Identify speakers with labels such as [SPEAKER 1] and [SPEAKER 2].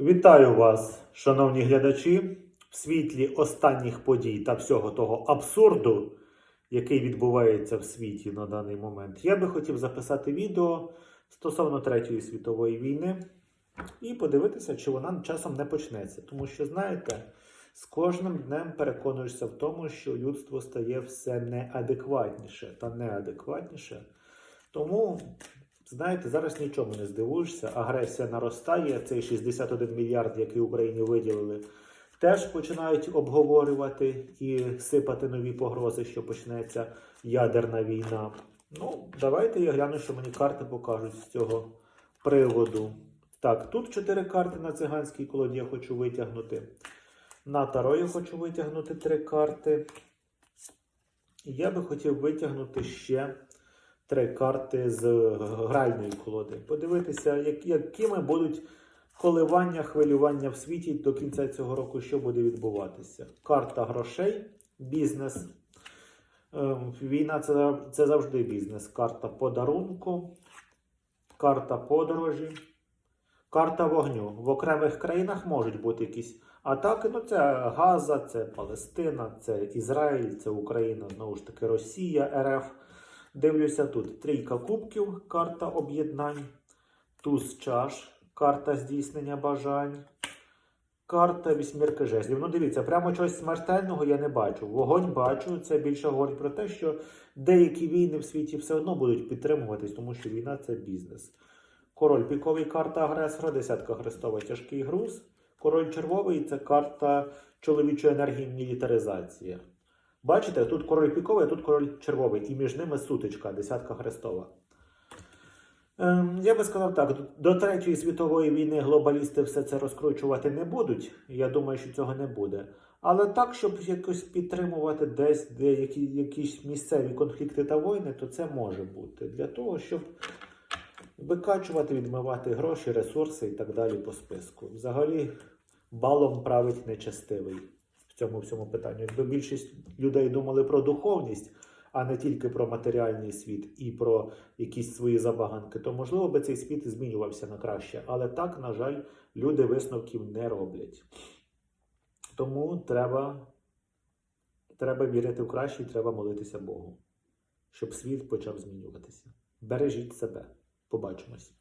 [SPEAKER 1] Вітаю вас, шановні глядачі, в світлі останніх подій та всього того абсурду, який відбувається в світі на даний момент. Я би хотів записати відео стосовно Третьої світової війни і подивитися, чи вона часом не почнеться. Тому що, знаєте, з кожним днем переконуєшся в тому, що людство стає все неадекватніше та неадекватніше. Тому Знаєте, зараз нічому не здивуєшся. Агресія наростає. Цей 61 мільярд, який Україні виділили, теж починають обговорювати і сипати нові погрози, що почнеться ядерна війна. Ну, давайте я гляну, що мені карти покажуть з цього приводу. Так, тут чотири карти на циганській колоді я хочу витягнути. На таро я хочу витягнути три карти. І я би хотів витягнути ще три карти з гральної колоди. Подивитися, як- якими будуть коливання, хвилювання в світі до кінця цього року, що буде відбуватися. Карта грошей, бізнес. Ем, Війна це, це завжди бізнес. Карта подарунку, карта подорожі, карта вогню. В окремих країнах можуть бути якісь атаки. Ну, це Газа, це Палестина, це Ізраїль, це Україна, знову ж таки, Росія, РФ. Дивлюся тут трійка кубків, карта об'єднань, туз чаш, карта здійснення бажань, карта вісьмірки жезлів. Ну, дивіться, прямо чогось смертельного я не бачу. Вогонь бачу. Це більше говорить про те, що деякі війни в світі все одно будуть підтримуватись, тому що війна це бізнес. Король піковий карта агресора, десятка хрестова тяжкий груз. Король червовий це карта чоловічої енергії мілітаризація. Бачите, тут король піковий, а тут король червовий, і між ними сутичка, десятка хрестова. Ем, я би сказав так: до Третьої світової війни глобалісти все це розкручувати не будуть. Я думаю, що цього не буде. Але так, щоб якось підтримувати десь деякі якісь місцеві конфлікти та війни, то це може бути. Для того, щоб викачувати, відмивати гроші, ресурси і так далі по списку. Взагалі, балом править нечестивий цьому всьому питанні. Якби більшість людей думали про духовність, а не тільки про матеріальний світ і про якісь свої забаганки, то можливо би цей світ змінювався на краще. Але так, на жаль, люди висновків не роблять. Тому треба, треба вірити в краще і треба молитися Богу, щоб світ почав змінюватися. Бережіть себе. Побачимось.